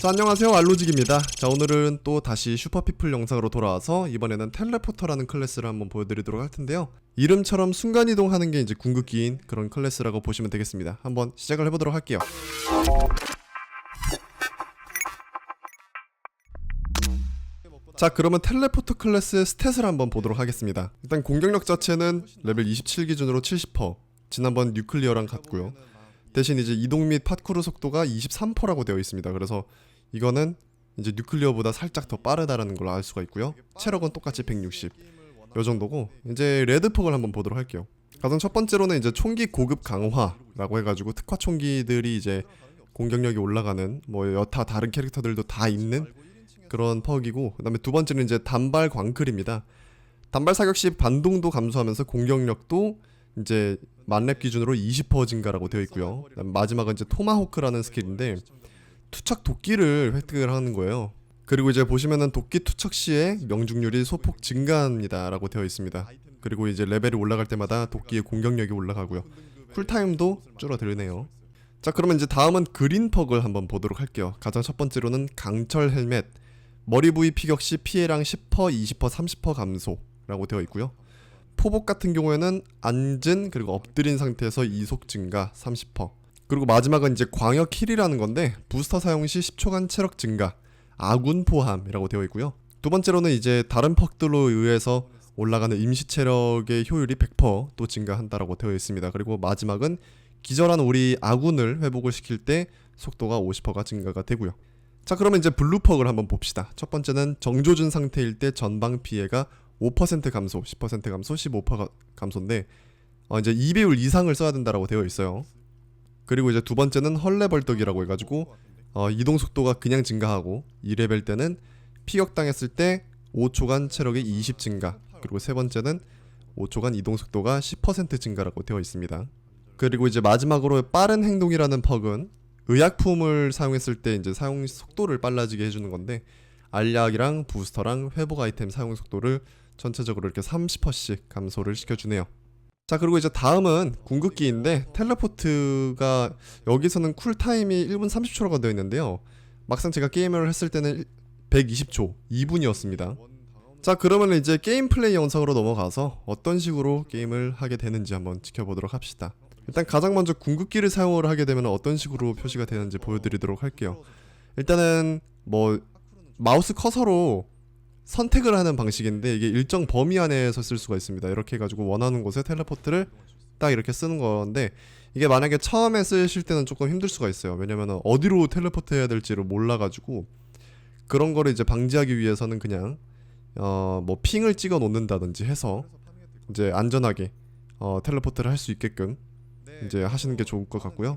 자 안녕하세요. 알로직입니다. 자 오늘은 또 다시 슈퍼피플 영상으로 돌아와서 이번에는 텔레포터라는 클래스를 한번 보여드리도록 할 텐데요. 이름처럼 순간이동하는 게 이제 궁극기인 그런 클래스라고 보시면 되겠습니다. 한번 시작을 해보도록 할게요. 자 그러면 텔레포터 클래스의 스탯을 한번 보도록 하겠습니다. 일단 공격력 자체는 레벨 27 기준으로 70% 지난번 뉴클리어랑 같고요. 대신 이제 이동 및 파쿠르 속도가 23%라고 되어 있습니다. 그래서 이거는 이제 뉴클리어보다 살짝 더 빠르다라는 걸 알 수가 있고요 체력은 똑같이 160 요 정도고 이제 레드폭을 한번 보도록 할게요 가장 첫 번째로는 이제 총기 고급 강화라고 해가지고 특화 총기들이 이제 공격력이 올라가는 뭐 여타 다른 캐릭터들도 다 있는 그런 퍽이고 그다음에 두 번째는 이제 단발 광클입니다. 단발 사격 시 반동도 감소하면서 공격력도 이제 만렙 기준으로 20% 증가라고 되어 있고요. 마지막은 이제 토마호크라는 스킬인데 투척 도끼를 획득을 하는 거예요. 그리고 이제 보시면은 도끼 투척 시에 명중률이 소폭 증가합니다 라고 되어 있습니다. 그리고 이제 레벨이 올라갈 때마다 도끼의 공격력이 올라가고요. 쿨타임도 줄어들네요. 자 그러면 이제 다음은 그린 퍽을 한번 보도록 할게요. 가장 첫 번째로는 강철 헬멧 머리 부위 피격 시 피해량 10%, 20%, 30% 감소라고 되어 있고요. 포복 같은 경우에는 앉은 그리고 엎드린 상태에서 이속 증가 30%. 그리고 마지막은 이제 광역 힐이라는 건데 부스터 사용 시 10초간 체력 증가, 아군 포함이라고 되어 있고요. 두 번째로는 이제 다른 퍽들로 의해서 올라가는 임시 체력의 효율이 100%또 증가한다라고 되어 있습니다. 그리고 마지막은 기절한 우리 아군을 회복을 시킬 때 속도가 50%가 증가가 되고요. 자 그러면 이제 블루퍽을 한번 봅시다. 첫 번째는 정조준 상태일 때 전방 피해가 5% 감소, 10% 감소, 15% 감소인데 어, 이제 2배율 이상을 써야 된다라고 되어 있어요. 그리고 이제 두 번째는 헐레벌떡이라고 해가지고 어, 이동 속도가 그냥 증가하고 2레벨 때는 피격 당했을 때 5초간 체력이 20 증가 그리고 세 번째는 5초간 이동 속도가 10% 증가라고 되어 있습니다. 그리고 이제 마지막으로 빠른 행동이라는 퍽은 의약품을 사용했을 때 이제 사용 속도를 빨라지게 해주는 건데 알약이랑 부스터랑 회복 아이템 사용 속도를 전체적으로 이렇게 30%씩 감소를 시켜주네요. 자 그리고 이제 다음은 궁극기인데 텔레포트가 여기서는 쿨타임이 1분 30초라고 되어 있는데요. 막상 제가 게임을 했을 때는 120초, 2분이었습니다. 자 그러면 이제 게임 플레이 영상으로 넘어가서 어떤 식으로 게임을 하게 되는지 한번 지켜보도록 합시다. 일단 가장 먼저 궁극기를 사용을 하게 되면 어떤 식으로 표시가 되는지 보여드리도록 할게요. 일단은 뭐 마우스 커서로 선택을 하는 방식인데 이게 일정 범위 안에서 쓸 수가 있습니다. 이렇게 해가지고 원하는 곳에 텔레포트를 딱 이렇게 쓰는 건데 이게 만약에 처음에 쓰실 때는 조금 힘들 수가 있어요. 왜냐면 어디로 텔레포트 해야 될지를 몰라가지고 그런 거를 이제 방지하기 위해서는 그냥 어 뭐 핑을 찍어 놓는다든지 해서 이제 안전하게 어 텔레포트를 할 수 있게끔 이제 하시는 게 좋을 것 같고요.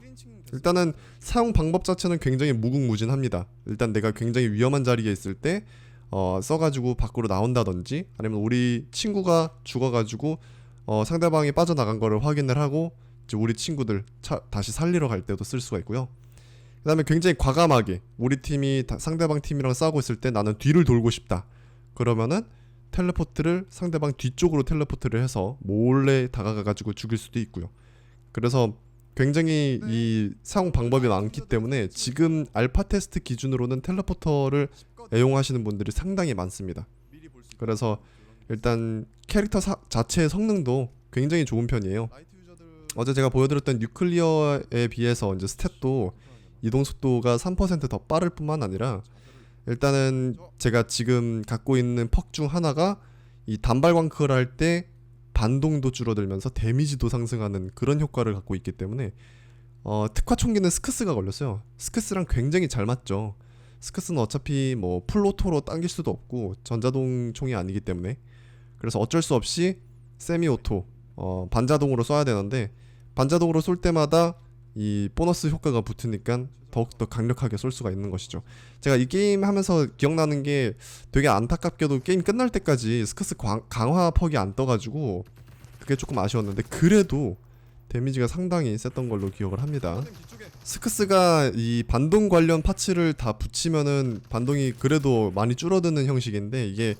일단은 사용 방법 자체는 굉장히 무궁무진합니다. 일단 내가 굉장히 위험한 자리에 있을 때 어, 써가지고 밖으로 나온다든지 아니면 우리 친구가 죽어가지고 어, 상대방이 빠져나간 거를 확인을 하고 이제 우리 친구들 차, 다시 살리러 갈 때도 쓸 수가 있고요. 그 다음에 굉장히 과감하게 우리 팀이 다- 상대방 팀이랑 싸우고 있을 때 나는 뒤를 돌고 싶다. 그러면은 텔레포트를 상대방 뒤쪽으로 텔레포트를 해서 몰래 다가가가지고 죽일 수도 있고요. 그래서 굉장히 이 사용 방법이 많기 때문에 지금 알파 테스트 기준으로는 텔레포터를 애용하시는 분들이 상당히 많습니다. 그래서 일단 캐릭터 사, 자체의 성능도 굉장히 좋은 편이에요. 어제 제가 보여드렸던 뉴클리어에 비해서 이제 스탯도 이동 속도가 3%더 빠를 뿐만 아니라 일단은 제가 지금 갖고 있는 퍽 중 하나가 이 단발 광크를 할때 반동도 줄어들면서 데미지도 상승하는 그런 효과를 갖고 있기 때문에 어, 특화 총기는 스크스가 걸렸어요. 스크스랑 굉장히 잘 맞죠. 스크스는 어차피 뭐 풀로토로 당길 수도 없고 전자동 총이 아니기 때문에 그래서 어쩔 수 없이 세미오토 어, 반자동으로 쏴야 되는데 반자동으로 쏠 때마다 이 보너스 효과가 붙으니까 더욱더 강력하게 쏠 수가 있는 것이죠. 제가 이 게임 하면서 기억나는 게 되게 안타깝게도 게임 끝날 때까지 스크스 광- 강화 퍽이 안 떠가지고 그게 조금 아쉬웠는데 그래도 데미지가 상당히 셌던 걸로 기억을 합니다. 스크스가 이 반동 관련 파츠를 다 붙이면은 반동이 그래도 많이 줄어드는 형식인데 이게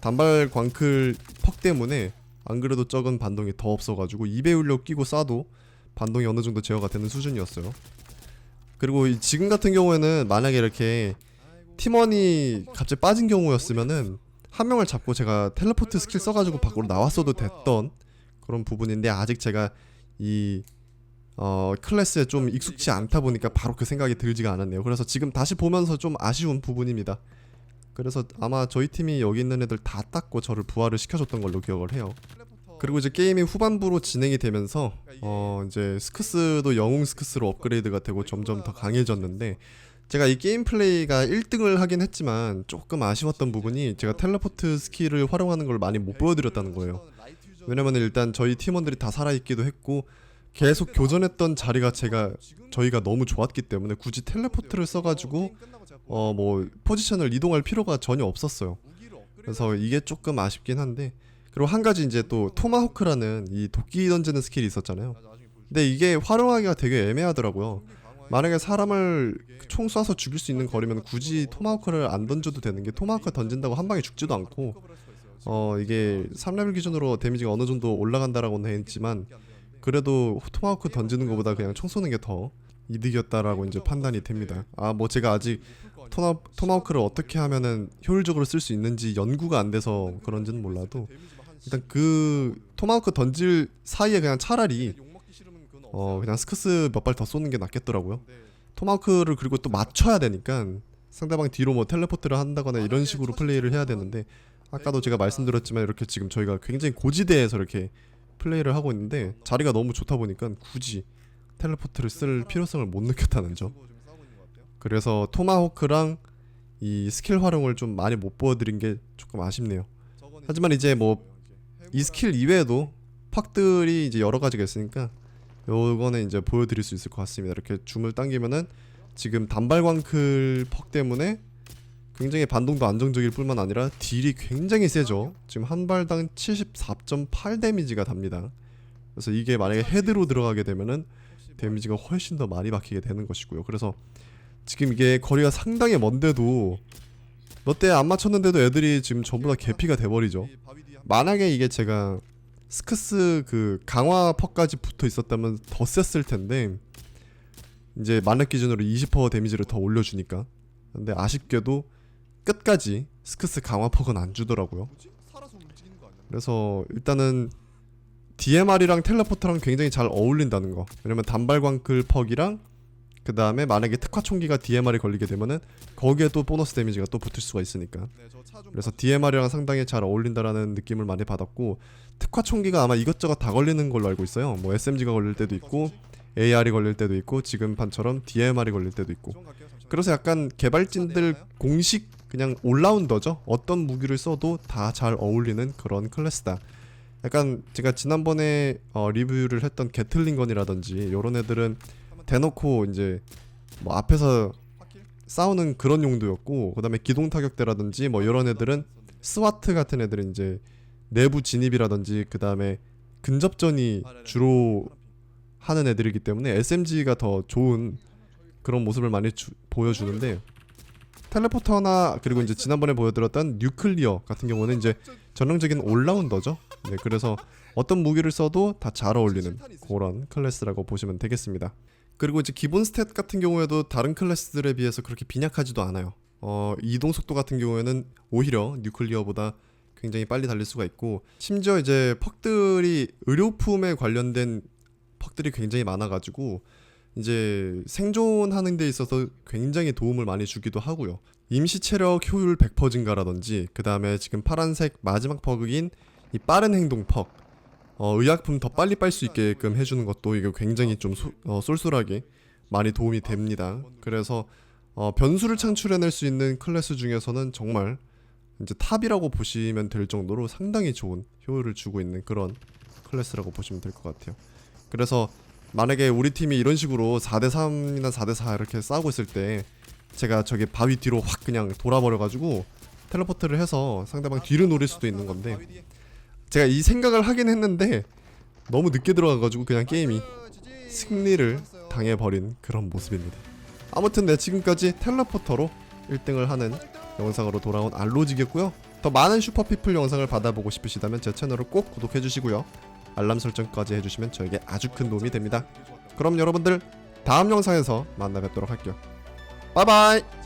단발 광클 퍽 때문에 안 그래도 적은 반동이 더 없어가지고 2배율력 끼고 쏴도 반동이 어느 정도 제어가 되는 수준이었어요. 그리고 이 지금 같은 경우에는 만약에 이렇게 팀원이 갑자기 빠진 경우였으면은 한 명을 잡고 제가 텔레포트 스킬 써가지고 밖으로 나왔어도 됐던 그런 부분인데 아직 제가 이 어, 클래스에 좀 익숙치 않다 보니까 바로 그 생각이 들지가 않았네요. 그래서 지금 다시 보면서 좀 아쉬운 부분입니다. 그래서 아마 저희 팀이 여기 있는 애들 다 땄고 저를 부활을 시켜줬던 걸로 기억을 해요. 그리고 이제 게임이 후반부로 진행이 되면서 어 이제 스크스도 영웅 스크스로 업그레이드가 되고 점점 더 강해졌는데 제가 이 게임 플레이가 1등을 하긴 했지만 조금 아쉬웠던 부분이 제가 텔레포트 스킬을 활용하는 걸 많이 못 보여드렸다는 거예요. 왜냐면 일단 저희 팀원들이 다 살아있기도 했고 계속 교전했던 자리가 제가 저희가 너무 좋았기 때문에 굳이 텔레포트를 써가지고 어 뭐 포지션을 이동할 필요가 전혀 없었어요. 그래서 이게 조금 아쉽긴 한데 그리고 한 가지 이제 또 토마호크라는 이 도끼 던지는 스킬이 있었잖아요. 근데 이게 활용하기가 되게 애매하더라고요. 만약에 사람을 총 쏴서 죽일 수 있는 거리면 굳이 토마호크를 안 던져도 되는 게 토마호크 던진다고 한 방에 죽지도 않고 어 이게 3레벨 기준으로 데미지가 어느 정도 올라간다라고는 했지만 그래도 토마호크 던지는 것보다 그냥 총 쏘는 게 더 이득이었다라고 이제 판단이 됩니다. 아 뭐 제가 아직 토마, 토마호크를 어떻게 하면은 효율적으로 쓸 수 있는지 연구가 안 돼서 그런지는 몰라도 일단 그 토마호크 던질 사이에 그냥 차라리 어 그냥 스크스 몇 발 더 쏘는 게 낫겠더라고요. 토마호크를 그리고 또 맞춰야 되니까 상대방 뒤로 뭐 텔레포트를 한다거나 이런 식으로 플레이를 해야 되는데 아까도 제가 말씀드렸지만 이렇게 지금 저희가 굉장히 고지대에서 이렇게 플레이를 하고 있는데 자리가 너무 좋다 보니까 굳이 텔레포트를 쓸 필요성을 못 느꼈다는 점. 그래서 토마호크랑 이 스킬 활용을 좀 많이 못 보여드린 게 조금 아쉽네요. 하지만 이제 뭐 이 스킬 이외에도 팍들이 이제 여러 가지가 있으니까 요거는 이제 보여드릴 수 있을 것 같습니다. 이렇게 줌을 당기면은 지금 단발광클 퍽 때문에 굉장히 반동도 안정적일 뿐만 아니라 딜이 굉장히 세죠. 지금 한 발당 74.8 데미지가 답니다. 그래서 이게 만약에 헤드로 들어가게 되면은 데미지가 훨씬 더 많이 박히게 되는 것이고요. 그래서 지금 이게 거리가 상당히 먼데도 몇 대 안 맞췄는데도 애들이 지금 전부 다 개피가 돼버리죠. 만약에 이게 제가 스크스 그 강화 퍽까지 붙어 있었다면 더 셌을 텐데 이제 만렙 기준으로 20% 데미지를 더 올려주니까 근데 아쉽게도 끝까지 스크스 강화 퍽은 안 주더라고요. 그래서 일단은 DMR이랑 텔레포트랑 굉장히 잘 어울린다는 거. 왜냐면 단발광클 퍽이랑 그 다음에 만약에 특화 총기가 DMR이 걸리게 되면은 거기에 또 보너스 데미지가 또 붙을 수가 있으니까. 그래서 DMR이랑 상당히 잘 어울린다라는 느낌을 많이 받았고 특화 총기가 아마 이것저것 다 걸리는 걸로 알고 있어요. 뭐 SMG가 걸릴 때도 있고 AR이 걸릴 때도 있고 지금 판처럼 DMR이 걸릴 때도 있고. 그래서 약간 개발진들 공식 그냥 올라운더죠. 어떤 무기를 써도 다 잘 어울리는 그런 클래스다. 약간 제가 지난번에 어, 리뷰를 했던 게틀링건이라든지 이런 애들은 대놓고 이제 뭐 앞에서 싸우는 그런 용도였고 그다음에 기동 타격대라든지 뭐 이런 애들은 스와트 같은 애들은 이제 내부 진입이라든지 그다음에 근접전이 주로 하는 애들이기 때문에 SMG가 더 좋은 그런 모습을 많이 주, 보여주는데 텔레포터나 그리고 이제 지난번에 보여드렸던 뉴클리어 같은 경우는 이제 전형적인 올라운더죠. 네, 그래서 어떤 무기를 써도 다 잘 어울리는 그런 클래스라고 보시면 되겠습니다. 그리고 이제 기본 스탯 같은 경우에도 다른 클래스들에 비해서 그렇게 빈약하지도 않아요. 어, 이동 속도 같은 경우에는 오히려 뉴클리어보다 굉장히 빨리 달릴 수가 있고 심지어 이제 퍽들이 의료품에 관련된 퍽들이 굉장히 많아가지고 이제 생존하는 데 있어서 굉장히 도움을 많이 주기도 하고요. 임시 체력 효율 100% 증가라든지 그 다음에 지금 파란색 마지막 퍼그인 이 빠른 행동 퍽 어, 의약품 더 빨리 빨 수 있게끔 해주는 것도 이게 굉장히 좀 소, 어, 쏠쏠하게 많이 도움이 됩니다. 그래서 어, 변수를 창출해낼 수 있는 클래스 중에서는 정말 이제 탑이라고 보시면 될 정도로 상당히 좋은 효율을 주고 있는 그런 클래스라고 보시면 될 것 같아요. 그래서 만약에 우리 팀이 이런 식으로 4대 3이나 4대 4 이렇게 싸우고 있을 때 제가 저기 바위 뒤로 확 그냥 돌아버려가지고 텔레포트를 해서 상대방 뒤를 노릴 수도 있는 건데 제가 이 생각을 하긴 했는데 너무 늦게 들어가가지고 그냥 게임이 승리를 당해버린 그런 모습입니다. 아무튼 네 지금까지 텔레포터로 1등을 하는 영상으로 돌아온 알로직이었고요. 더 많은 슈퍼피플 영상을 받아보고 싶으시다면 제 채널을 꼭 구독해주시고요. 알람 설정까지 해주시면 저에게 아주 큰 도움이 됩니다. 그럼 여러분들 다음 영상에서 만나 뵙도록 할게요. 바이바이.